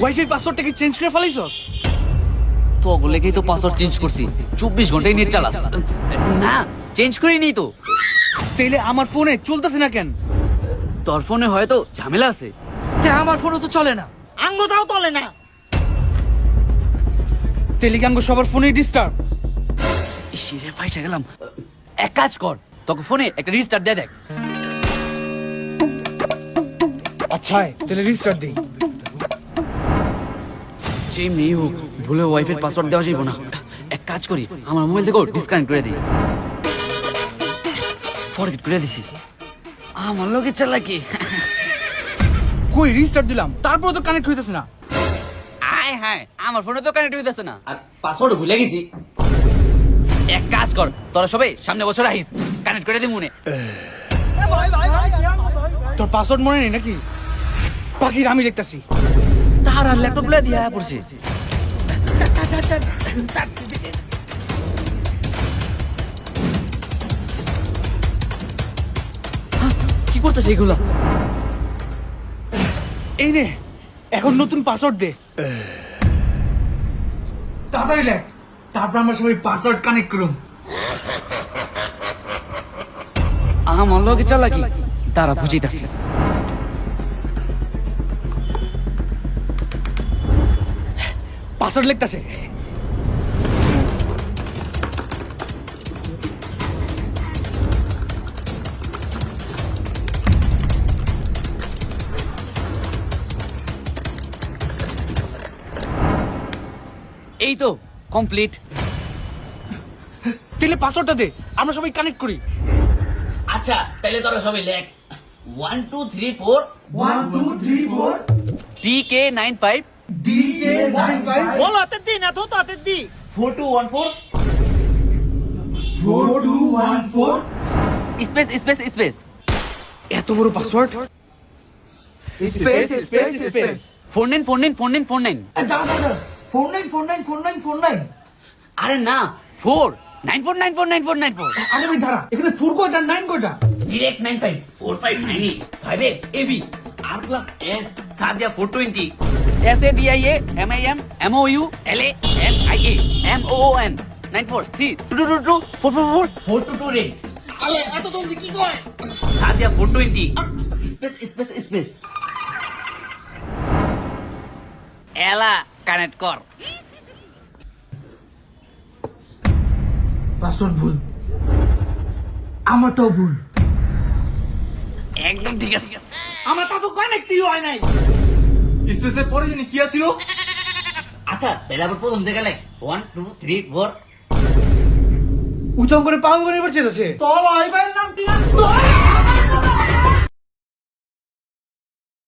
Wifi পাসওয়ার্ডটা কি change করে ফেলাইছস? তো বলেকেই তো পাসওয়ার্ড চেঞ্জ করছি। চব্বিশ নেট চালাস। না চেঞ্জ করিনি তো। তাইলে আমার ফোনে চলতেছে না কেন? তোর ফোনে হয়তো ঝামেলা আছে। তে আমার ফোনও তো চলে না। আঙ্গটাও তলে না। সবার ফোনেই ডিস্টার্ব ইসিরে ফাইসে গেলাম। এক কাজ কর তোকে ফোনে একটা রিস্টার্ট দিয়ে দেখ। আচ্ছা তাহলে রিস্টার্ট দিই। যে মেয়ে হোক ভুলে ওয়াইফের পাসওয়ার্ড দেওয়া যাইব না। এক কাজ করি আমার মোবাইল থেকেও ডিসকানেক্ট করে দিই। ফরগেট করে দিছি। আমার লোকে চালাকি কই রিস্টার্ট দিলাম। তারপর তো কানেক্ট হইতেছে না। আয় হ্যাঁ আমার ফোনে তো কানেক্ট হইতেছে না। আর পাসওয়ার্ড ভুলে গেছি। এক কাজ কর তোরা সবাই সামনে বছর আইস কানেক্ট করে দিই মনে তোর পাসওয়ার্ড মনে নেই নাকি? পাখির আমি দেখতাছি। তার আর ল্যাপটপগুলো দিয়া পড়ছে। কি করতেছে এগুলা? এই নে এখন নতুন পাসওয়ার্ড দে। তাড়াতাড়ি লেখ তারপর আমরা সবাই পাসওয়ার্ড কানেক্ট করুম। আমার লগে চালাকি তারা বুঝিতেছে। পাসওয়ার্ড লিখতেছে। এই তো কমপ্লিট তাহলে পাসওয়ার্ডটা দে আমরা সবাই কানেক্ট করি। আচ্ছা তাহলে তোরা সবাই লেখ। One two three four one two three four T K nine five D K nine five বলো হাতে দি না তো হাতে দি four two one four four two one four space space space এত বড় password space space space four nine four nine four nine four nine four nine four nine four nine four nine আরে না four nine four nine four nine four nine four আরে ভাই ধারা এখানে four কয়টা? Nine কয়টা? Direct nine five four five nine eight five X A B R plus S Sadia four twenty S A D I A M I M M O U L A N I A M O N nine four three two two two two four four four four two two আলে এত জলদি কি করে? Sadia four twenty space space space এলা connect কর। Password ভুল। আমারটাও ভুল। একদম ঠিক আছে। আমার তা তো কানেক্টই হয় নাই। স্পেসের পরে জানি কি আছিল? আচ্ছা তাহলে আবার প্রথম থেকে like one two three four উচম করে পাগল করে এবার চেতেছে তোর ওয়াইফাইয়ের নাম কি না